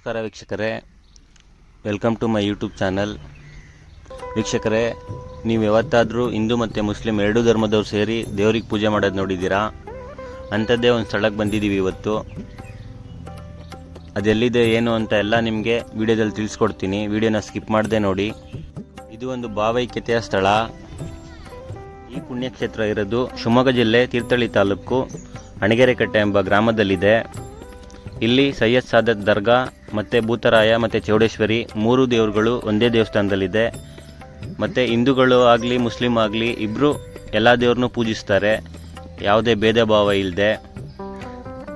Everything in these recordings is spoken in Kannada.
ನಮಸ್ಕಾರ ವೀಕ್ಷಕರೇ. Welcome to my YouTube channel ವೀಕ್ಷಕರೇ, ನೀವು ಯಾವತ್ತಾದರೂ ಹಿಂದೂ ಮತ್ತು ಮುಸ್ಲಿಂ ಎರಡೂ ಧರ್ಮದವ್ರು ಸೇರಿ ದೇವ್ರಿಗೆ ಪೂಜೆ ಮಾಡೋದು ನೋಡಿದ್ದೀರಾ? ಅಂಥದ್ದೇ ಒಂದು ಸ್ಥಳಕ್ಕೆ ಬಂದಿದ್ದೀವಿ ಇವತ್ತು. ಅದೆಲ್ಲಿದೆ, ಏನು ಅಂತ ಎಲ್ಲ ನಿಮಗೆ ವಿಡಿಯೋದಲ್ಲಿ ತಿಳಿಸ್ಕೊಡ್ತೀನಿ. ವಿಡಿಯೋನ ಸ್ಕಿಪ್ ಮಾಡದೆ ನೋಡಿ. ಇದು ಒಂದು ಭಾವೈಕ್ಯತೆಯ ಸ್ಥಳ. ಈ ಪುಣ್ಯಕ್ಷೇತ್ರ ಇರೋದು ಶಿವಮೊಗ್ಗ ಜಿಲ್ಲೆ ತೀರ್ಥಹಳ್ಳಿ ತಾಲೂಕು ಅಣಗೆರೆಕಟ್ಟೆ ಎಂಬ ಗ್ರಾಮದಲ್ಲಿದೆ. ಇಲ್ಲಿ ಸೈಯದ್ ಸಾದತ್ ದರ್ಗಾ, ಮತ್ತು ಭೂತರಾಯ, ಮತ್ತು ಚೌಡೇಶ್ವರಿ ಮೂರು ದೇವರುಗಳು ಒಂದೇ ದೇವಸ್ಥಾನದಲ್ಲಿದೆ. ಮತ್ತು ಹಿಂದೂಗಳು ಆಗಲಿ, ಮುಸ್ಲಿಂ ಆಗಲಿ ಇಬ್ಬರು ಎಲ್ಲ ದೇವ್ರನ್ನೂ ಪೂಜಿಸ್ತಾರೆ. ಯಾವುದೇ ಭೇದ ಭಾವ ಇಲ್ಲದೆ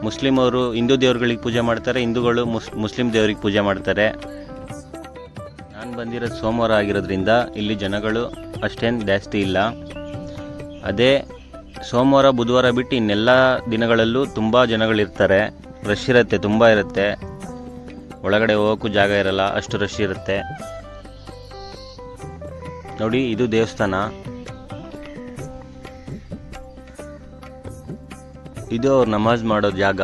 ಮುಸ್ಲಿಂ ಅವರು ಹಿಂದೂ ದೇವ್ರುಗಳಿಗೆ ಪೂಜೆ ಮಾಡ್ತಾರೆ, ಹಿಂದೂಗಳು ಮುಸ್, ಮುಸ್ಲಿಂ ದೇವರಿಗೆ ಪೂಜೆ ಮಾಡ್ತಾರೆ. ನಾನು ಬಂದಿರೋದು ಸೋಮವಾರ ಆಗಿರೋದ್ರಿಂದ ಇಲ್ಲಿ ಜನಗಳು ಅಷ್ಟೇನು ಜಾಸ್ತಿ ಇಲ್ಲ. ಅದೇ ಸೋಮವಾರ, ಬುಧವಾರ ಬಿಟ್ಟು ಇನ್ನೆಲ್ಲ ದಿನಗಳಲ್ಲೂ ತುಂಬ ಜನಗಳಿರ್ತಾರೆ. ರಶ್ ಇರುತ್ತೆ, ತುಂಬ ಇರುತ್ತೆ. ಒಳಗಡೆ ಹೋಗೋಕ್ಕೂ ಜಾಗ ಇರಲ್ಲ, ಅಷ್ಟು ರಶ್ ಇರುತ್ತೆ. ನೋಡಿ, ಇದು ದೇವಸ್ಥಾನ. ಇದು ಅವ್ರು ನಮಾಜ್ ಮಾಡೋ ಜಾಗ.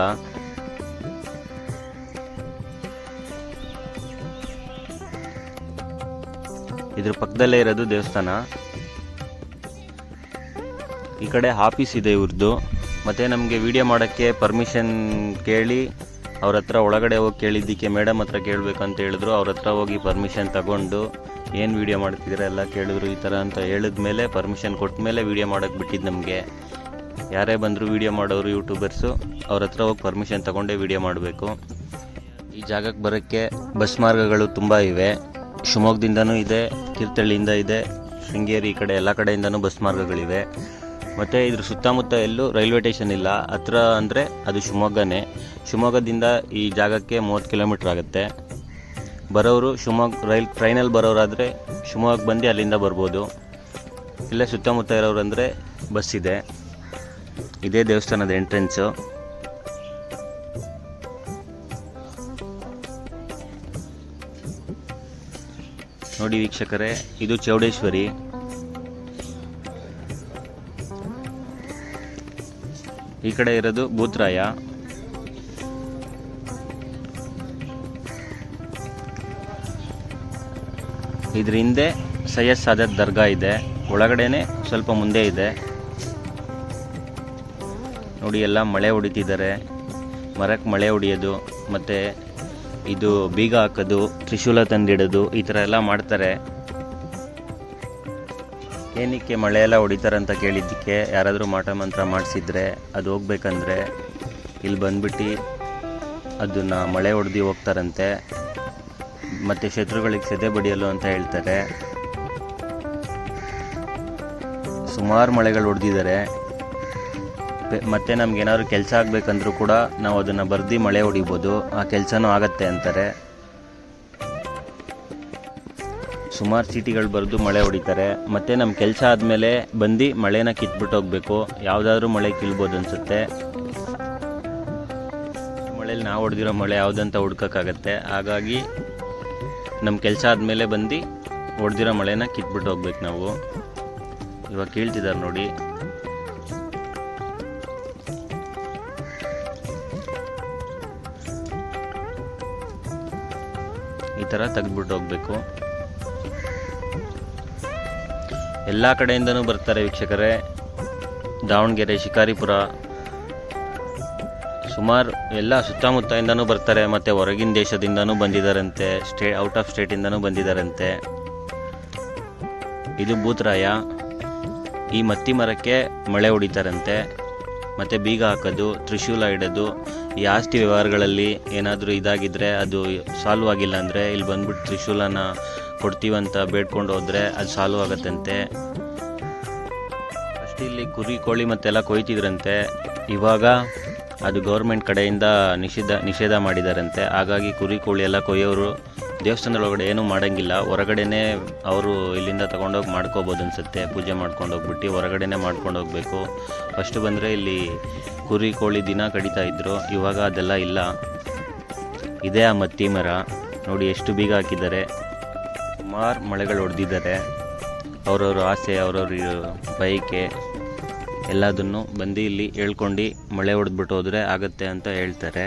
ಇದ್ರ ಪಕ್ಕದಲ್ಲೇ ಇರೋದು ದೇವಸ್ಥಾನ. ಈ ಕಡೆ ಆಫೀಸ್ ಇದೆ ಇವ್ರದ್ದು ಮತ್ತು ನಮಗೆ ವಿಡಿಯೋ ಮಾಡೋಕ್ಕೆ ಪರ್ಮಿಷನ್ ಕೇಳಿ, ಅವ್ರ ಹತ್ರ ಒಳಗಡೆ ಹೋಗಿ ಕೇಳಿದ್ದಕ್ಕೆ ಮೇಡಮ್ ಹತ್ರ ಕೇಳಬೇಕಂತ ಹೇಳಿದ್ರು. ಅವ್ರ ಹತ್ರ ಹೋಗಿ ಪರ್ಮಿಷನ್ ತಗೊಂಡು ಏನು ವಿಡಿಯೋ ಮಾಡ್ತಿದ್ದೀರಾ ಎಲ್ಲ ಕೇಳಿದ್ರು, ಈ ಥರ ಅಂತ ಹೇಳಿದ ಮೇಲೆ ಪರ್ಮಿಷನ್ ಕೊಟ್ಟ ಮೇಲೆ ವಿಡಿಯೋ ಮಾಡೋಕ್ಕೆ ಬಿಟ್ಟಿದ್ದು ನಮಗೆ. ಯಾರೇ ಬಂದರೂ ವಿಡಿಯೋ ಮಾಡೋರು ಯೂಟ್ಯೂಬರ್ಸು ಅವ್ರ ಹತ್ರ ಹೋಗಿ ಪರ್ಮಿಷನ್ ತಗೊಂಡೇ ವಿಡಿಯೋ ಮಾಡಬೇಕು. ಈ ಜಾಗಕ್ಕೆ ಬರೋಕ್ಕೆ ಬಸ್ ಮಾರ್ಗಗಳು ತುಂಬ ಇವೆ. ಶಿವಮೊಗ್ಗದಿಂದನೂ ಇದೆ ಕೀರ್ತಳ್ಳಿಯಿಂದ ಇದೆ, ಶೃಂಗೇರಿ ಈ ಕಡೆ ಎಲ್ಲ ಕಡೆಯಿಂದನೂ ಬಸ್ ಮಾರ್ಗಗಳಿವೆ. ಮತ್ತು ಇದ್ರ ಸುತ್ತಮುತ್ತ ಎಲ್ಲೂ ರೈಲ್ವೆ ಸ್ಟೇಷನ್ ಇಲ್ಲ. ಹತ್ರ ಅಂದರೆ ಅದು ಶಿವಮೊಗ್ಗನೇ. ಶಿವಮೊಗ್ಗದಿಂದ ಈ ಜಾಗಕ್ಕೆ ಮೂವತ್ತು ಕಿಲೋಮೀಟ್ರ್ ಆಗುತ್ತೆ. ಬರೋರು ಶಿವಮೊಗ್ಗ ರೈಲ್ ಟ್ರೈನಲ್ಲಿ ಬರೋರಾದರೆ ಶಿವಮೊಗ್ಗ ಬಂದು ಅಲ್ಲಿಂದ ಬರ್ಬೋದು. ಇಲ್ಲೇ ಸುತ್ತಮುತ್ತ ಇರೋರು ಅಂದರೆ ಬಸ್ ಇದೆ. ಇದೇ ದೇವಸ್ಥಾನದ ಎಂಟ್ರೆನ್ಸು. ನೋಡಿ ವೀಕ್ಷಕರೇ, ಇದು ಚೌಡೇಶ್ವರಿ. ಈ ಕಡೆ ಇರೋದು ಭೂತ್ರಾಯ. ಇದ್ರ ಹಿಂದೆ ಸೈಯದ್ ಸಾದತ್ ದರ್ಗಾ ಇದೆ. ಒಳಗಡೆನೆ ಸ್ವಲ್ಪ ಮುಂದೆ ಇದೆ. ನೋಡಿ, ಎಲ್ಲ ಮಳೆ ಹೊಡಿತಿದ್ದಾರೆ. ಮರಕ್ಕೆ ಮಳೆ ಹೊಡಿಯೋದು, ಮತ್ತು ಇದು ಬೀಗ ಹಾಕೋದು, ತ್ರಿಶೂಲ ತಂದಿಡೋದು, ಈ ಥರ ಎಲ್ಲ ಮಾಡ್ತಾರೆ. ಏನಕ್ಕೆ ಮಳೆ ಎಲ್ಲ ಅಂತ ಕೇಳಿದ್ದಕ್ಕೆ ಯಾರಾದರೂ ಮಾಟ ಮಂತ್ರ ಮಾಡಿಸಿದ್ರೆ ಅದು ಹೋಗ್ಬೇಕಂದ್ರೆ ಇಲ್ಲಿ ಬಂದ್ಬಿಟ್ಟು ಅದನ್ನು ಮಳೆ ಹೊಡೆದು ಹೋಗ್ತಾರಂತೆ. ಮತ್ತು ಶತ್ರುಗಳಿಗೆ ಸೆದೆ ಬಡಿಯಲು ಅಂತ ಹೇಳ್ತಾರೆ. ಸುಮಾರು ಮಳೆಗಳು ಹೊಡೆದಿದ್ದಾರೆ. ಮತ್ತು ನಮಗೇನಾದ್ರು ಕೆಲಸ ಆಗಬೇಕಂದ್ರೂ ಕೂಡ ನಾವು ಅದನ್ನು ಬರ್ದು ಮಳೆ ಹೊಡಿಬೋದು. ಆ ಕೆಲಸನೂ ಆಗತ್ತೆ ಅಂತಾರೆ. ಸುಮಾರು ಚೀಟಿಗಳು ಬರೆದು ಮಳೆ ಹೊಡಿತಾರೆ. ಮತ್ತು ನಮ್ಮ ಕೆಲಸ ಆದಮೇಲೆ ಬಂದು ಮಳೆನ ಕಿತ್ಬಿಟ್ಟು ಹೋಗಬೇಕು. ಯಾವುದಾದ್ರೂ ಮಳೆ ಕೀಳ್ಬೋದು ಅನಿಸುತ್ತೆ. ಮಳೇಲಿ ನಾವು ಹೊಡೆದಿರೋ ಮಳೆ ಯಾವುದಂತ ಹುಡ್ಕೋಕ್ಕಾಗತ್ತೆ. ಹಾಗಾಗಿ ನಮ್ಮ ಕೆಲಸ ಆದಮೇಲೆ ಬಂದು ಹೊಡೆದಿರೋ ಮಳೆನ ಕಿತ್ಬಿಟ್ಟು ಹೋಗ್ಬೇಕು ನಾವು. ಇವಾಗ ಕೇಳ್ತಿದ್ದಾರೆ ನೋಡಿ. ಈ ಥರ ತೆಗೆದ್ಬಿಟ್ಟು ಹೋಗಬೇಕು. ಎಲ್ಲ ಕಡೆಯಿಂದನೂ ಬರ್ತಾರೆ ವೀಕ್ಷಕರೇ. ದಾವಣಗೆರೆ, ಶಿಕಾರಿಪುರ, ಸುಮಾರು ಎಲ್ಲ ಸುತ್ತಮುತ್ತದಿಂದನೂ ಬರ್ತಾರೆ, ಮತ್ತು ಹೊರಗಿನ ದೇಶದಿಂದನೂ ಬಂದಿದ್ದಾರಂತೆ ಸ್ಟೇ, ಔಟ್ ಆಫ್ ಸ್ಟೇಟಿಂದನೂ ಬಂದಿದ್ದಾರಂತೆ ಇದು ಭೂತರಾಯ. ಈ ಮತ್ತಿ ಮರಕ್ಕೆ ಮಳೆ ಹೊಡಿತಾರಂತೆ. ಮತ್ತು ಬೀಗ ಹಾಕೋದು, ತ್ರಿಶೂಲ ಇಡೋದು, ಈ ಆಸ್ತಿ ವ್ಯವಹಾರಗಳಲ್ಲಿ ಏನಾದರೂ ಇದಾಗಿದ್ದರೆ ಅದು ಸಾಲ್ವ್ ಆಗಿಲ್ಲ ಅಂದರೆ ಇಲ್ಲಿ ಬಂದ್ಬಿಟ್ಟು ತ್ರಿಶೂಲನ ಕೊಡ್ತೀವಂತ ಬೇಡ್ಕೊಂಡು ಹೋದರೆ ಅದು ಸಾಲ್ವ್ ಆಗತ್ತಂತೆ. ಫಸ್ಟ್ ಇಲ್ಲಿ ಕುರಿ, ಕೋಳಿ ಮತ್ತೆಲ್ಲ ಕೊಯ್ತಿದ್ರಂತೆ. ಇವಾಗ ಅದು ಗೌರ್ಮೆಂಟ್ ಕಡೆಯಿಂದ ನಿಷೇಧ ನಿಷೇಧ ಮಾಡಿದಾರಂತೆ. ಹಾಗಾಗಿ ಕುರಿ, ಕೋಳಿ ಎಲ್ಲ ಕೊಯ್ಯೋರು ದೇವಸ್ಥಾನದೊಳಗಡೆ ಏನೂ ಮಾಡೋಂಗಿಲ್ಲ. ಹೊರಗಡೆನೇ ಅವರು ಇಲ್ಲಿಂದ ತೊಗೊಂಡೋಗಿ ಮಾಡ್ಕೋಬೋದು ಅನಿಸುತ್ತೆ. ಪೂಜೆ ಮಾಡ್ಕೊಂಡು ಹೋಗ್ಬಿಟ್ಟು ಹೊರಗಡೆನೇ ಮಾಡ್ಕೊಂಡು ಹೋಗಬೇಕು. ಫಸ್ಟ್ ಬಂದರೆ ಇಲ್ಲಿ ಕುರಿ, ಕೋಳಿ ದಿನ ಕಡಿತಾ ಇದ್ರು. ಇವಾಗ ಅದೆಲ್ಲ ಇಲ್ಲ. ಇದೇ ಆ ಮತ್ತಿ ಮರ. ನೋಡಿ ಎಷ್ಟು ಬೀಗ ಹಾಕಿದ್ದಾರೆ. ಸುಮಾರು ಮಳೆಗಳು ಹೊಡೆದಿದ್ದಾರೆ ಅವ್ರವ್ರ ಆಸೆ, ಅವ್ರವ್ರ ಬೈಕೆ ಎಲ್ಲದನ್ನು ಬಂದು ಇಲ್ಲಿ ಹೇಳ್ಕೊಂಡು ಮಳೆ ಹೊಡೆದ್ಬಿಟ್ಟು ಹೋದರೆ ಆಗುತ್ತೆ ಅಂತ ಹೇಳ್ತಾರೆ.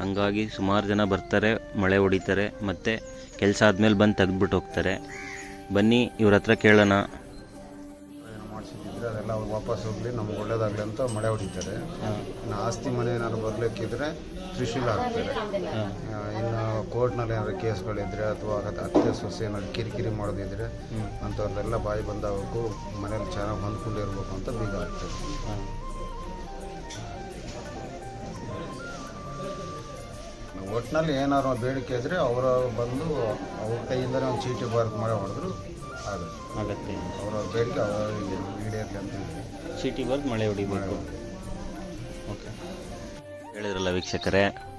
ಹಂಗಾಗಿ ಸುಮಾರು ಜನ ಬರ್ತಾರೆ, ಮಳೆ ಹೊಡಿತಾರೆ ಮತ್ತು ಕೆಲಸ ಆದಮೇಲೆ ಬಂದು ತೆಗೆದ್ಬಿಟ್ಟು ಹೋಗ್ತಾರೆ. ಬನ್ನಿ, ಇವ್ರ ಹತ್ರ ಕೇಳೋಣ. ಅದೆಲ್ಲ ಅವ್ರು ವಾಪಸ್ ಹೋಗಲಿ ನಮ್ಗೆ ಒಳ್ಳೇದಾಗಲಿ ಅಂತ ಮಳೆ ಹೊಡಿತಾರೆ. ಇನ್ನು ಆಸ್ತಿ ಮನೆ ಏನಾದ್ರು ಬರ್ಲಿಕ್ಕಿದ್ರೆ ತ್ರಿಶೂಲ ಹಾಕ್ತಾರೆ. ಇನ್ನು ಕೋರ್ಟ್ನಲ್ಲಿ ಏನಾದ್ರು ಕೇಸ್ಗಳಿದ್ರೆ ಅಥವಾ ಅತ್ತೆ ಸೊಸೆ ಏನಾದ್ರು ಕಿರಿಕಿರಿ ಮಾಡೋದಿದ್ರೆ ಅಂಥವ್ರದ್ದೆಲ್ಲ ಬಾಯಿ ಬಂದಾಗಬೇಕು ಮನೇಲಿ ಚೆನ್ನಾಗಿ ಹೊಂದ್ಕೊಂಡಿರ್ಬೇಕು ಅಂತ ಬೀಗ ಆಗ್ತದೆ ಒಟ್ಟಿನಲ್ಲಿ ಏನಾದ್ರು ಬೇಡಿಕೆ ಇದ್ರೆ ಅವರು ಬಂದು ಅವ್ರ ಕೈಯಿಂದಲೇ ಒಂದು ಚೀಟಿ ಬರೆದು ಮಳೆ ಹೊಡೆದ್ರು. ಆಗುತ್ತೆ. ಆಗತ್ತೆ ಅವರ ಬೇಡಿಕೆ ಅವರಿಗೆ ಈಡೇರಲಿ ಅಂತ ಹೇಳಿ. ಚೀಟಿ ಬರ್ದು ಮಳೆ ಹೊಡಿಬೇಕು. ಓಕೆ. ಹೇಳಿದ್ರಲ್ಲ ವೀಕ್ಷಕರೇ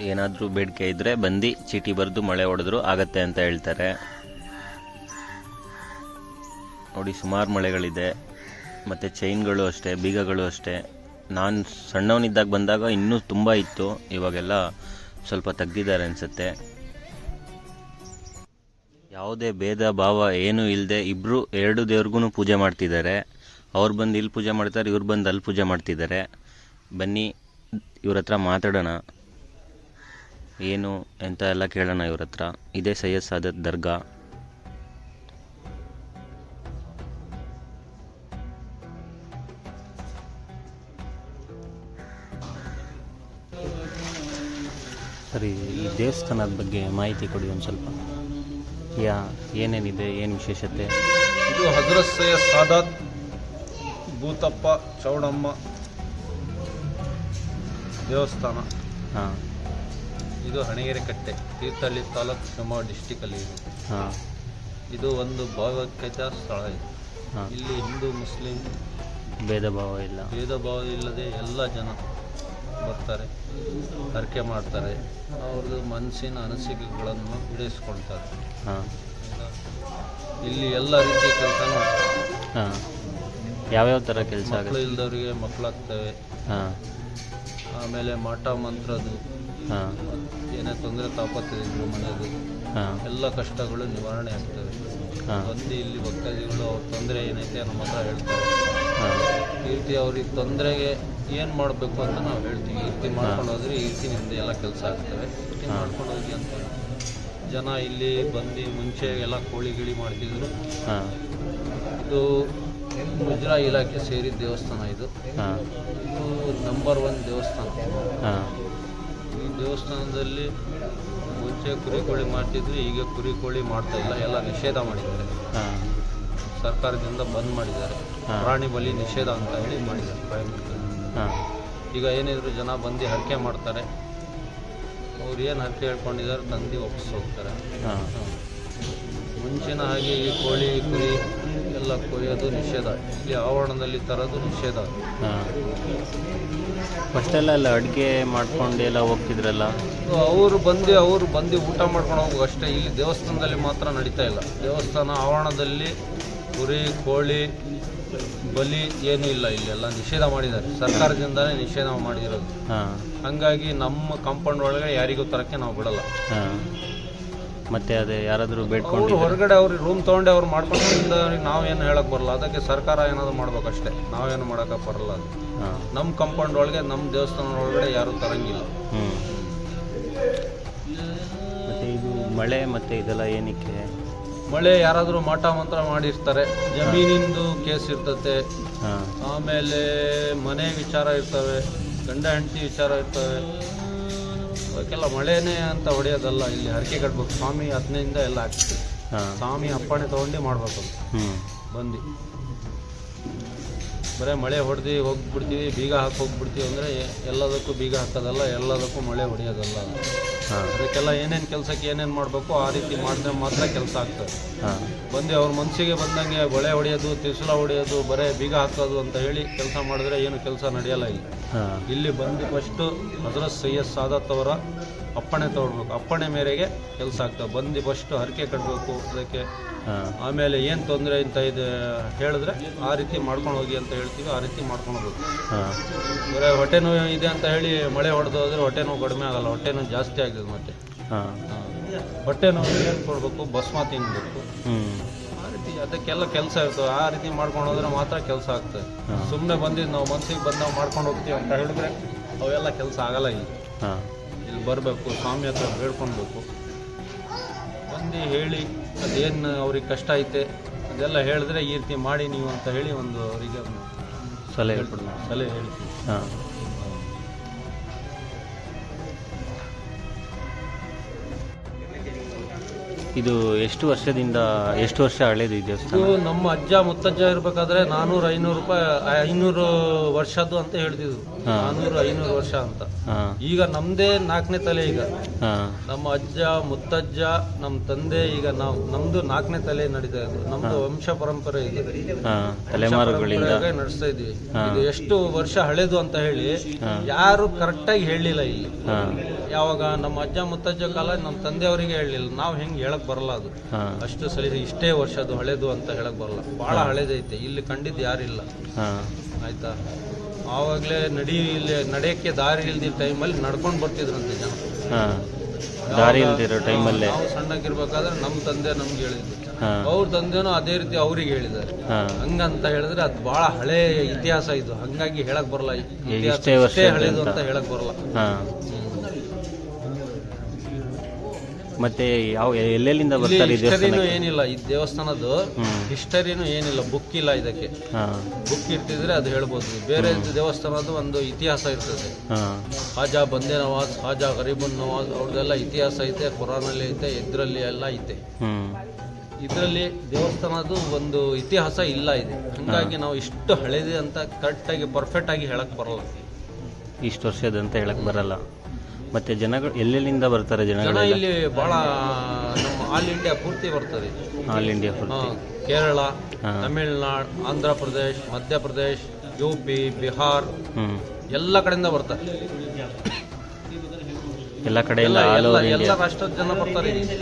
ಏನಾದರೂ ಬೇಡಿಕೆ ಇದ್ದರೆ ಬಂದು ಚೀಟಿ ಬರೆದು ಮಳೆ ಹೊಡೆದ್ರು ಆಗತ್ತೆ ಅಂತ ಹೇಳ್ತಾರೆ. ನೋಡಿ ಸುಮಾರು ಮಳೆಗಳಿದೆ. ಮತ್ತು ಚೈನ್ಗಳು ಅಷ್ಟೇ ಬೀಗಗಳು ಅಷ್ಟೇ. ನಾನು ಸಣ್ಣವನಿದ್ದಾಗ ಬಂದಾಗ ಇನ್ನೂ ತುಂಬ ಇತ್ತು. ಇವಾಗೆಲ್ಲ ಸ್ವಲ್ಪ ತೆಗ್ದಿದ್ದಾರೆ ಅನಿಸುತ್ತೆ. ಯಾವುದೇ ಭೇದ, ಭಾವ ಏನೂ ಇಲ್ಲದೆ ಇಬ್ಬರು ಎರಡು ದೇವ್ರಿಗೂ ಪೂಜೆ ಮಾಡ್ತಿದ್ದಾರೆ. ಅವ್ರು ಬಂದು ಇಲ್ಲಿ ಪೂಜೆ ಮಾಡ್ತಾರೆ, ಇವ್ರು ಬಂದು ಅಲ್ಲಿ ಪೂಜೆ ಮಾಡ್ತಿದ್ದಾರೆ. ಬನ್ನಿ, ಇವ್ರ ಹತ್ರ ಮಾತಾಡೋಣ. ಏನು ಅಂತ ಎಲ್ಲ ಕೇಳೋಣ ಇವ್ರ ಹತ್ರ. ಇದೇ ಸೈಯದ್ ಸಾದತ್ ದರ್ಗಾ. ಸರಿ, ಈ ದೇವಸ್ಥಾನದ ಬಗ್ಗೆ ಮಾಹಿತಿ ಕೊಡಿ ಒಂದು ಸ್ವಲ್ಪ. ಯಾ ಏನೇನಿದೆ ಏನು ವಿಶೇಷತೆ? ಇದು ಹಜರತ್ ಸೈಯದ್ ಸಾದಾತ್ ಭೂತಪ್ಪ ಚೌಡಮ್ಮ ದೇವಸ್ಥಾನ. ಹಾಂ. ಇದು ಹಣಗೆರೆ ಕಟ್ಟೆ ತೀರ್ಥಹಳ್ಳಿ ತಾಲೂಕು ಶಿವಮೊಗ್ಗ ಡಿಸ್ಟಿಕಲ್ಲಿ ಇದೆ. ಹಾಂ. ಇದು ಒಂದು ಭಾವೈಕ್ಯತಾ ಸ್ಥಳ ಇದೆ. ಹಾಂ. ಇಲ್ಲಿ ಹಿಂದೂ ಮುಸ್ಲಿಂ ಭೇದ ಭಾವ ಇಲ್ಲ. ಭೇದ ಭಾವ ಇಲ್ಲದೆ ಎಲ್ಲ ಜನ ಬರ್ತಾರೆ ಹರಕೆ ಮಾಡ್ತಾರೆ ಅವ್ರದ್ದು ಮನಸ್ಸಿನ ಅನಿಸಿಕೆಗಳನ್ನು ಈಡೇರಿಸ್ಕೊಳ್ತಾರೆ. ಹಾಂ. ಇಲ್ಲಿ ಎಲ್ಲ ರೀತಿಯ ಕೆಲಸನೂ ಹಾಂ. ಯಾವ್ಯಾವ ಥರ ಕೆಲಸ ಮಕ್ಕಳು ಆಗುತ್ತೆ ಇಲ್ದವ್ರಿಗೆ ಮಕ್ಕಳಾಗ್ತವೆ ಹಾಂ. ಆಮೇಲೆ ಮಾಟ ಮಂತ್ರದ್ದು ಹಾಂ. ಏನೇ ತೊಂದರೆ ತಾಪತ್ರೆಗಳು ಮನೆಯದು. ಹಾಂ. ಎಲ್ಲ ಕಷ್ಟಗಳು ನಿವಾರಣೆ ಆಗ್ತವೆ. ಬಂದು ಇಲ್ಲಿ ಭಕ್ತಾದಿಗಳು ಅವ್ರ ತೊಂದರೆ ಏನೈತೆ ನಮ್ಮ ಹತ್ರ ಹೇಳ್ತಾರೆ. ಈ ರೀತಿ ಅವ್ರಿಗೆ ತೊಂದರೆಗೆ ಏನು ಮಾಡಬೇಕು ಅಂತ ನಾವು ಹೇಳ್ತೀವಿ. ಈ ರೀತಿ ಮಾಡ್ಕೊಂಡು ಹೋದ್ರೆ ಈ ರೀತಿ ನಿಮ್ದು ಎಲ್ಲ ಕೆಲಸ ಆಗ್ತವೆ. ಮಾಡ್ಕೊಂಡು ಹೋಗಿ ಅಂತ ಜನ ಇಲ್ಲಿ ಬಂದು ಮುಂಚೆ ಎಲ್ಲ ಕೋಳಿ ಗಿಳಿ ಮಾಡ್ತಿದ್ರು. ಇದು ಮುಜ್ರಾ ಇಲಾಖೆ ಸೇರಿದ ದೇವಸ್ಥಾನ ಇದು. ಇದು ನಂಬರ್ ಒನ್ ದೇವಸ್ಥಾನ. ಈ ದೇವಸ್ಥಾನದಲ್ಲಿ ಮುಂಚೆ ಕುರಿ ಕೋಳಿ ಮಾಡ್ತಿದ್ರು ಈಗ ಕುರಿ ಕೋಳಿ ಮಾಡ್ತಾ ಇಲ್ಲ ಎಲ್ಲ ನಿಷೇಧ ಮಾಡಿದ್ದಾರೆ. ಸರ್ಕಾರದಿಂದ ಬಂದ್ ಮಾಡಿದ್ದಾರೆ. ಪ್ರಾಣಿ ಬಲಿ ನಿಷೇಧ ಅಂತ ಹೇಳಿ ಮಾಡಿದ್ದಾರೆ. ಈಗ ಏನಿದ್ರು ಜನ ಬಂದು ಹರಕೆ ಮಾಡ್ತಾರೆ. ಅವ್ರು ಏನು ಹರಕೆ ಹೇಳ್ಕೊಂಡಿದ್ದಾರೆ ತಂದು ವಾಪಸ್ ಹೋಗ್ತಾರೆ. ಮುಂಚಿನ ಹಾಗೆ ಈ ಕೋಳಿ ಕುರಿ ಎಲ್ಲ ಕೊಯ್ಯೋದು ನಿಷೇಧ. ಇಲ್ಲಿ ಆವರಣದಲ್ಲಿ ತರೋದು ನಿಷೇಧ. ಹಾಂ. ಫಸ್ಟೆಲ್ಲ ಅಲ್ಲ ಅಡುಗೆ ಮಾಡ್ಕೊಂಡು ಎಲ್ಲ ಹೋಗ್ತಿದ್ರಲ್ಲ? ಸೊ ಅವರು ಬಂದು ಅವರು ಬಂದು ಊಟ ಮಾಡ್ಕೊಂಡು ಹೋಗುವ ಅಷ್ಟೇ. ಇಲ್ಲಿ ದೇವಸ್ಥಾನದಲ್ಲಿ ಮಾತ್ರ ನಡೀತಾ ಇಲ್ಲ. ದೇವಸ್ಥಾನ ಆವರಣದಲ್ಲಿ ಕುರಿ ಕೋಳಿ ಬಲಿ ಏನೂ ಇಲ್ಲ ಇಲ್ಲೆಲ್ಲ ನಿಷೇಧ ಮಾಡಿದ್ದಾರೆ. ಸರ್ಕಾರದಿಂದಲೇ ನಿಷೇಧ ಮಾಡಿರೋದು. ಹಾಂ. ಹಂಗಾಗಿ ನಮ್ಮ ಕಾಂಪೌಂಡ್ ಒಳಗೆ ಯಾರಿಗೂ ತರಕ್ಕೆ ನಾವು ಬಿಡಲ್ಲ. ಹಾಂ. ಮತ್ತೆ ಅದೇ ಯಾರಾದರೂ ಅವರು ಬೇಡ್ಕೊಂಡು ಹೊರಗಡೆ ಅವ್ರಿಗೆ ರೂಮ್ ತೊಗೊಂಡೆ ಅವ್ರು ಮಾಡ್ಕೊಂಡು ನಾವೇನು ಹೇಳಕ್ ಬರಲ್ಲ. ಅದಕ್ಕೆ ಸರ್ಕಾರ ಏನಾದ್ರು ಮಾಡ್ಬೇಕಷ್ಟೇ. ನಾವೇನು ಮಾಡೋಕೆ ಬರಲ್ಲ ಅದು. ನಮ್ಮ ಕಂಪೌಂಡ್ ಒಳಗೆ ನಮ್ಮ ದೇವಸ್ಥಾನ ಒಳಗಡೆ ಯಾರೂ ತರಂಗಿಲ್ಲ. ಮತ್ತು ಇದು ಮಳೆ ಮತ್ತೆ ಇದೆಲ್ಲ ಏನಕ್ಕೆ? ಮಳೆ ಯಾರಾದರೂ ಮಠ ಮಂತ್ರ ಮಾಡಿರ್ತಾರೆ. ಜಮೀನಿಂದು ಕೇಸ್ ಇರ್ತತೆ. ಆಮೇಲೆ ಮನೆ ವಿಚಾರ ಇರ್ತವೆ. ಗಂಡ ಹೆಂಡತಿ ವಿಚಾರ ಇರ್ತವೆ. ಅದಕ್ಕೆಲ್ಲ ಮಳೆನೇ ಅಂತ ಹೊಡೆಯೋದಲ್ಲ ಇಲ್ಲಿ ಹರಕೆ ಕಟ್ಬೇಕು. ಸ್ವಾಮಿ ಹದಿನೈದಿಂದ ಎಲ್ಲ ಹಾಕ್ತೀವಿ. ಸ್ವಾಮಿ ಅಪ್ಪಣೆ ತೊಗೊಂಡು ಮಾಡ್ಬೇಕು ಬಂದು. ಬರೀ ಮಳೆ ಹೊಡೆದು ಹೋಗ್ಬಿಡ್ತೀವಿ ಬೀಗ ಹಾಕಿ ಹೋಗ್ಬಿಡ್ತೀವಿ ಅಂದರೆ ಎಲ್ಲದಕ್ಕೂ ಬೀಗ ಹಾಕೋದಲ್ಲ ಎಲ್ಲದಕ್ಕೂ ಮಳೆ ಹೊಡೆಯೋದಲ್ಲ. ಅದಕ್ಕೆಲ್ಲ ಏನೇನು ಕೆಲಸಕ್ಕೆ ಏನೇನು ಮಾಡಬೇಕು ಆ ರೀತಿ ಮಾಡಿದ್ರೆ ಮಾತ್ರ ಕೆಲಸ ಆಗ್ತದೆ. ಬಂದು ಅವ್ರ ಮನಸ್ಸಿಗೆ ಬಂದಂಗೆ ಬಳೆ ಹೊಡೆಯೋದು ತಿಸುಲ ಹೊಡೆಯೋದು ಬರೇ ಬೀಗ ಹಾಕೋದು ಅಂತ ಹೇಳಿ ಕೆಲಸ ಮಾಡಿದ್ರೆ ಏನು ಕೆಲಸ ನಡೆಯಲ್ಲ ಇಲ್ಲಿ. ಇಲ್ಲಿ ಬಂದು ಫಸ್ಟು ಹಜರತ್ ಸೈಯದ್ ಸಾದತ್ ಅವರ ಅಪ್ಪಣೆ ತೊಗೊಳ್ಬೇಕು. ಅಪ್ಪಣೆ ಮೇರೆಗೆ ಕೆಲಸ ಆಗ್ತದೆ. ಬಂದು ಫಸ್ಟು ಹರಕೆ ಕಟ್ಟಬೇಕು ಅದಕ್ಕೆ. ಆಮೇಲೆ ಏನು ತೊಂದರೆ ಅಂತ ಇದೆ ಹೇಳಿದ್ರೆ ಆ ರೀತಿ ಮಾಡ್ಕೊಂಡು ಹೋಗಿ ಅಂತ ಹೇಳ್ತೀವಿ ಆ ರೀತಿ ಮಾಡ್ಕೊಂಡು ಹೋಗ್ಬೇಕು. ಅಂದರೆ ಹೊಟ್ಟೆ ನೋವು ಇದೆ ಅಂತ ಹೇಳಿ ಮಳೆ ಹೊಡೆದೋದ್ರೆ ಹೊಟ್ಟೆ ನೋವು ಕಡಿಮೆ ಆಗಲ್ಲ ಹೊಟ್ಟೆ ನೋವು ಜಾಸ್ತಿ ಆಗ್ತದೆ ಮತ್ತೆ. ಹೊಟ್ಟೆ ನೋವು ಏನು ಕೊಡಬೇಕು? ಭಸ್ಮ ತಿನ್ನಬೇಕು ಆ ರೀತಿ ಅದಕ್ಕೆಲ್ಲ ಕೆಲಸ ಇರ್ತದೆ. ಆ ರೀತಿ ಮಾಡ್ಕೊಂಡು ಹೋದ್ರೆ ಮಾತ್ರ ಕೆಲಸ ಆಗ್ತದೆ. ಸುಮ್ಮನೆ ಬಂದಿದ್ದು ನಾವು ಮನ್ಸಿಗೆ ಬಂದು ನಾವು ಮಾಡ್ಕೊಂಡು ಹೋಗ್ತೀವಿ ಅಂತ ಹೇಳಿದ್ರೆ ಅವೆಲ್ಲ ಕೆಲಸ ಆಗಲ್ಲ ಈಗ. ಬರಬೇಕು ಸ್ವಾಮಿ ಹತ್ರ ಬೇಡ್ಕೊಳ್ಬೇಕು. ಬಂದು ಹೇಳಿ ಅದೇನು ಅವ್ರಿಗೆ ಕಷ್ಟ ಐತೆ ಅದೆಲ್ಲ ಹೇಳಿದ್ರೆ ಈ ರೀತಿ ಮಾಡಿ ನೀವು ಅಂತ ಹೇಳಿ ಒಂದು ಅವರಿಗೆ ಸಲಹೆ. ಹೇಳ್ಬಿಡ್ತೀನಿ ಸಲಹೆ ಹೇಳ್ತೀನಿ. ಹಾಂ. ಇದು ಎಷ್ಟು ವರ್ಷದಿಂದ ಎಷ್ಟು ವರ್ಷ ಹಳೇದು ಈ ಇದು ನಮ್ಮ ಅಜ್ಜ ಮುತ್ತಜ್ಜ ಇರ್ಬೇಕಾದ್ರೆ ನಾನೂರು ಐನೂರು ರೂಪಾಯಿ ಐನೂರು ವರ್ಷದ್ದು ಅಂತ ಹೇಳ್ತಿದ್ರು. ನಾನೂರು ಐನೂರು ವರ್ಷ ಅಂತ. ಹಾಂ. ಈಗ ನಮ್ದೇ ನಾಲ್ಕನೇ ತಲೆ ಈಗ. ಹಾಂ. ನಮ್ಮ ಅಜ್ಜ ಮುತ್ತಜ್ಜ ನಮ್ಮ ತಂದೆ ಈಗ ನಾವು ನಮ್ದು ನಾಲ್ಕನೇ ತಲೆ ನಡೀತಾ ಇದ್ದು ನಮ್ದು ವಂಶ ಪರಂಪರೆ ಇದೆ. ಹಾಂ ತಲೆಮಾರುಗಳಿಂದ. ಪರಂಪರೆಯಾಗಿ ನಡೆಸ್ತಾ ಇದ್ವಿ ಇದು ಎಷ್ಟು ವರ್ಷ ಹಳೇದು ಅಂತ ಹೇಳಿ. ಯಾರು ಕರೆಕ್ಟಾಗಿ ಹೇಳಲಿಲ್ಲ ಇಲ್ಲಿ. ಹಾಂ. ಯಾವಾಗ ನಮ್ಮ ಅಜ್ಜ ಮುತ್ತಜ್ಜ ಕಾಲ ನಮ್ಮ ತಂದೆಯವರಿಗೆ ಹೇಳಲಿಲ್ಲ ನಾವು ಹೆಂಗೆ ಹೇಳಕ್ ಬರಲ್ಲ ಅದು. ಅಷ್ಟು ಸಲ ಇಷ್ಟೇ ವರ್ಷದ್ದು ಹಳೇದು ಅಂತ ಹೇಳಕ್ ಬರಲ್ಲ. ಬಹಳ ಹಳೇದೈತೆ. ಇಲ್ಲಿ ಕಂಡಿದ್ ಯಾರಿಲ್ಲ. ಆಯ್ತಾ? ಆವಾಗಲೇ ನಡಿ ಇಲ್ಲಿ ನಡೆಯಕ್ಕೆ ದಾರಿ ಇಲ್ದಿದ್ದ ಟೈಮಲ್ಲಿ ನಡ್ಕೊಂಡು ಬರ್ತಿದ್ರಂತೆ ಜನ. ದಾರಿ ಇಲ್ದಿರೋ ಟೈಮಲ್ಲೇ. ನಾವು ಸಣ್ಣಗಿರ್ಬೇಕಾದ್ರೆ ನಮ್ಮ ತಂದೆ ನಮ್ಗೆ ಹೇಳಿದ್ರು ಅವ್ರ ತಂದೆನೂ ಅದೇ ರೀತಿ ಅವ್ರಿಗೆ ಹೇಳಿದ್ದಾರೆ. ಹಂಗಂತ ಹೇಳಿದ್ರೆ ಅದು ಬಹಳ ಹಳೆ ಇತಿಹಾಸ ಇದು. ಹಂಗಾಗಿ ಹೇಳಕ್ ಬರಲ್ಲ. ಇತಿಹಾಸ ವರ್ಷ ಹಳೇದು ಅಂತ. ಹೇಳಕ್ ಬರಲ್ಲ. ಮತ್ತೆ ಯಾವ ಎಲ್ಲೆಲ್ಲಿಂದ ಬರ್ತಾರೆ ಈ ಹಿಸ್ಟರಿನೂ ದೇವಸ್ಥಾನಕ್ಕೆ ಏನಿಲ್ಲ ಈ ದೇವಸ್ಥಾನದ್ದು. ಹಿಸ್ಟರಿನೂ ಏನಿಲ್ಲ ಬುಕ್ ಇಲ್ಲ ಇದಕ್ಕೆ. ಹಾಂ. ಬುಕ್ ಇರ್ತಿದ್ರೆ ಅದು ಹೇಳ್ಬೋದು ಬೇರೆ ದೇವಸ್ಥಾನದ್ದು ಒಂದು ಇತಿಹಾಸ ಇರ್ತದೆ. ಹಾಂ. ಹಾಜಾ ಬಂದೆ ನವಾಜ್ ಹಾಜಾ ಗರೀಬನ್ ನವಾಜ್ ಅವ್ರದ್ದೆಲ್ಲ ಇತಿಹಾಸ ಐತೆ ಕುರಾನಲ್ಲಿ ಐತೆ ಇದ್ರಲ್ಲಿ ಎಲ್ಲ ಐತೆ. ಹ್ಞೂ ಇದರಲ್ಲಿ ದೇವಸ್ಥಾನದ್ದು ಒಂದು ಇತಿಹಾಸ ಇಲ್ಲ ಇದೆ. ಹಂಗಾಗಿ ನಾವು ಇಷ್ಟು ಹಳೆದೆ ಅಂತ ಕರೆಕ್ಟಾಗಿ ಪರ್ಫೆಕ್ಟ್ ಆಗಿ ಹೇಳಕ್ ಬರಲ್ಲ. ಇಷ್ಟು ವರ್ಷದಂತ ಹೇಳಕ್ ಬರಲ್ಲ. ಮತ್ತೆ ಜನಗಳು ಎಲ್ಲೆಲ್ಲಿಂದ ಬರ್ತಾರೆ ಜನ ಜನಗಳು ಇಲ್ಲಿ ಬಹಳ ನಮ್ಮ ಆಲ್ ಇಂಡಿಯಾ ಪೂರ್ತಿ ಬರ್ತಾರೆ ಆಲ್ ಇಂಡಿಯಾ ಹಾ, ಪೂರ್ತಿ ಕೇರಳ ಹಾ. ತಮಿಳ್ನಾಡು ಆಂಧ್ರ ಪ್ರದೇಶ್ ಮಧ್ಯಪ್ರದೇಶ್ ಯು ಪಿ ಬಿಹಾರ್ ಹ್ಞೂ ಎಲ್ಲ ಕಡೆಯಿಂದ ಬರ್ತಾರೆ. ಎಲ್ಲ ಕಡೆಯಿಂದ ಎಲ್ಲ ಆಲ್ ಎಲ್ಲ ಓವರ್ ಎಲ್ಲ ಇಂಡಿಯಾ. ರಾಷ್ಟ್ರದ ಜನ ಬರ್ತಾರೆ ಇಲ್ಲಿ.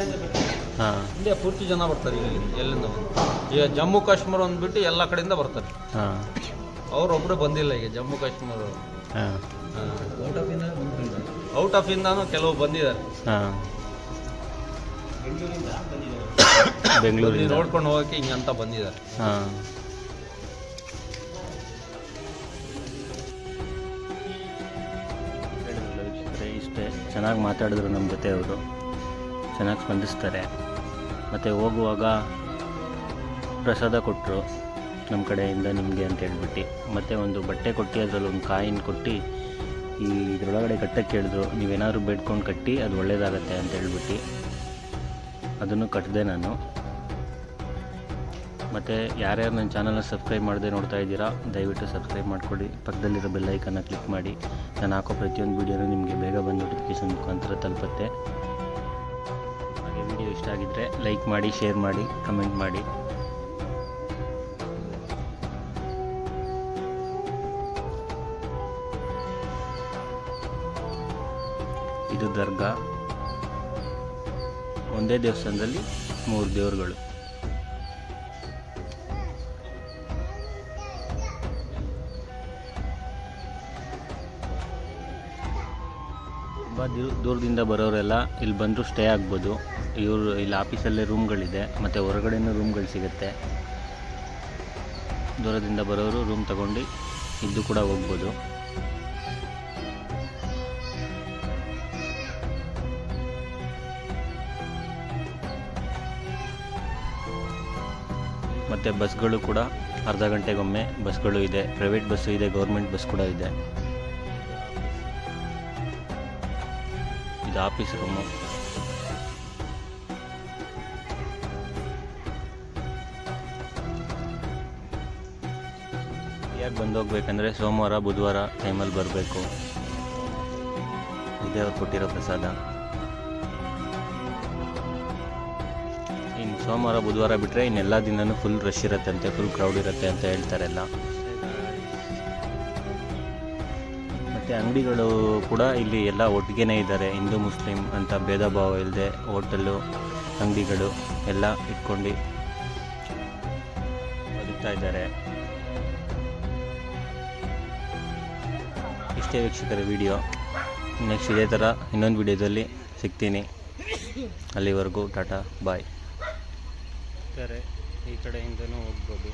ಹಾಂ. ಇಂಡಿಯಾ ಪೂರ್ತಿ ಜನ ಬರ್ತಾರೆ ಇಲ್ಲಿ ಎಲ್ಲಿಂದ ಬಂದು ಈಗ ಜಮ್ಮು ಕಾಶ್ಮೀರ ಅಂದ್ಬಿಟ್ಟು ಎಲ್ಲ ಕಡೆಯಿಂದ ಬರ್ತಾರೆ. ಹಾಂ. ಅವ್ರೊಬ್ರು ಬಂದಿಲ್ಲ ಈಗ ಜಮ್ಮು ಕಾಶ್ಮೀರ ಔಟ್ ಆಫ್ ಇಂದಾನು ಕೆಲವು ಬಂದಿದ್ದಾರೆ. ಬೆಂಗಳೂರಿಗೆ ನೋಡ್ಕೊಂಡು ಹೋಗಕ್ಕೆ ಹಿಂಗಂತ ಬಂದಿದ್ದಾರೆ. ಹಾಂ. ಇಷ್ಟೇ. ಚೆನ್ನಾಗಿ ಮಾತಾಡಿದ್ರು ನಮ್ಮ ಜೊತೆ ಅವರು. ಚೆನ್ನಾಗಿ ಸ್ಪಂದಿಸ್ತಾರೆ. ಮತ್ತು ಹೋಗುವಾಗ ಪ್ರಸಾದ ಕೊಟ್ಟರು ನಮ್ಮ ಕಡೆಯಿಂದ ನಿಮಗೆ ಅಂತ ಹೇಳ್ಬಿಟ್ಟು. ಮತ್ತು ಒಂದು ಬಟ್ಟೆ ಕೊಟ್ಟು, ಅದರಲ್ಲಿ ಒಂದು ಕಾಯಿನ್ ಕೊಟ್ಟು, ಈ ಇದರೊಳಗಡೆ ಕಟ್ಟಕ್ಕೆ ಹೇಳಿದ್ರು ನೀವೇನಾದ್ರು ಬೇಡ್ಕೊಂಡು ಕಟ್ಟಿ, ಅದು ಒಳ್ಳೇದಾಗತ್ತೆ ಅಂತ ಹೇಳ್ಬಿಟ್ಟು. ಅದನ್ನು ಕಟ್ಟಿದೆ ನಾನು. ಮತ್ತು ಯಾರ್ಯಾರು ನನ್ನ ಚಾನಲ್ನ ಸಬ್ಸ್ಕ್ರೈಬ್ ಮಾಡದೆ ನೋಡ್ತಾ ಇದ್ದೀರಾ, ದಯವಿಟ್ಟು ಸಬ್ಸ್ಕ್ರೈಬ್ ಮಾಡಿಕೊಡಿ. ಪಕ್ಕದಲ್ಲಿರೋ ಬೆಲ್ ಐಕನ್ನ ಕ್ಲಿಕ್ ಮಾಡಿ. ನಾನು ಹಾಕೋ ಪ್ರತಿಯೊಂದು ವೀಡಿಯೋನು ನಿಮಗೆ ಬೇಗ ಬಂದು ನೋಟಿಫಿಕೇಶನ್ ಮುಖಾಂತರ ತಲುಪುತ್ತೆ. ಹಾಗೆ ವಿಡಿಯೋ ಇಷ್ಟ ಆಗಿದ್ದರೆ ಲೈಕ್ ಮಾಡಿ, ಶೇರ್ ಮಾಡಿ, ಕಮೆಂಟ್ ಮಾಡಿ. ಇದು ದರ್ಗಾ. ಒಂದೇ ದೇವಸ್ಥಾನದಲ್ಲಿ ಮೂರು ದೇವರುಗಳು. ತುಂಬ ದೂರದಿಂದ ಬರೋರೆಲ್ಲ ಇಲ್ಲಿ ಬಂದರೂ ಸ್ಟೇ ಆಗ್ಬೋದು. ಇವರು ಇಲ್ಲಿ ಆಫೀಸಲ್ಲೇ ರೂಮ್ಗಳಿದೆ ಮತ್ತು ಹೊರಗಡೆನೂ ರೂಮ್ಗಳು ಸಿಗುತ್ತೆ. ದೂರದಿಂದ ಬರೋರು ರೂಮ್ ತಗೊಂಡು ಇದ್ದು ಕೂಡ ಹೋಗ್ಬೋದು. ಮತ್ತು ಬಸ್ಗಳು ಕೂಡ ಅರ್ಧ ಗಂಟೆಗೊಮ್ಮೆ ಬಸ್ಗಳು ಇದೆ. ಪ್ರೈವೇಟ್ ಬಸ್ಸು ಇದೆ, ಗೌರ್ಮೆಂಟ್ ಬಸ್ ಕೂಡ ಇದೆ. ಇದು ಆಫೀಸ್ ರೂಮು. ಯಾಕೆ ಬಂದೋಗ್ಬೇಕಂದ್ರೆ ಸೋಮವಾರ, ಬುಧವಾರ ಟೈಮಲ್ಲಿ ಬರಬೇಕು. ಇದೇ ಅವ್ರು ಕೊಟ್ಟಿರೋ ಪ್ರಸಾದ. ಸೋಮವಾರ, ಬುಧವಾರ ಬಿಟ್ಟರೆ ಇನ್ನೆಲ್ಲ ದಿನವೂ ಫುಲ್ ರಶ್ ಇರುತ್ತಂತೆ ಫುಲ್ ಕ್ರೌಡ್ ಇರುತ್ತೆ ಅಂತ ಹೇಳ್ತಾರೆಲ್ಲ. ಮತ್ತು ಅಂಗಡಿಗಳು ಕೂಡ ಇಲ್ಲಿ ಎಲ್ಲ ಒಟ್ಟಿಗೆನೇ ಇದ್ದಾರೆ. ಹಿಂದೂ, ಮುಸ್ಲಿಂ ಅಂತ ಭೇದ ಭಾವ ಇಲ್ಲದೆ ಹೋಟೆಲ್ಲು ಅಂಗಡಿಗಳು ಎಲ್ಲ ಇಟ್ಕೊಂಡು ಬದುಕ್ತಾ ಇದ್ದಾರೆ. ಇಷ್ಟೇ ವೀಕ್ಷಕರ ವಿಡಿಯೋ ನೆಕ್ಸ್ಟ್ ಇದೇ ಥರ ಇನ್ನೊಂದು ವಿಡಿಯೋದಲ್ಲಿ ಸಿಗ್ತೀನಿ. ಅಲ್ಲಿವರೆಗೂ ಟಾಟಾ, ಬಾಯ್. ಈ ಕಡೆಯಿಂದನೂ ಹೋಗ್ಬೋದು.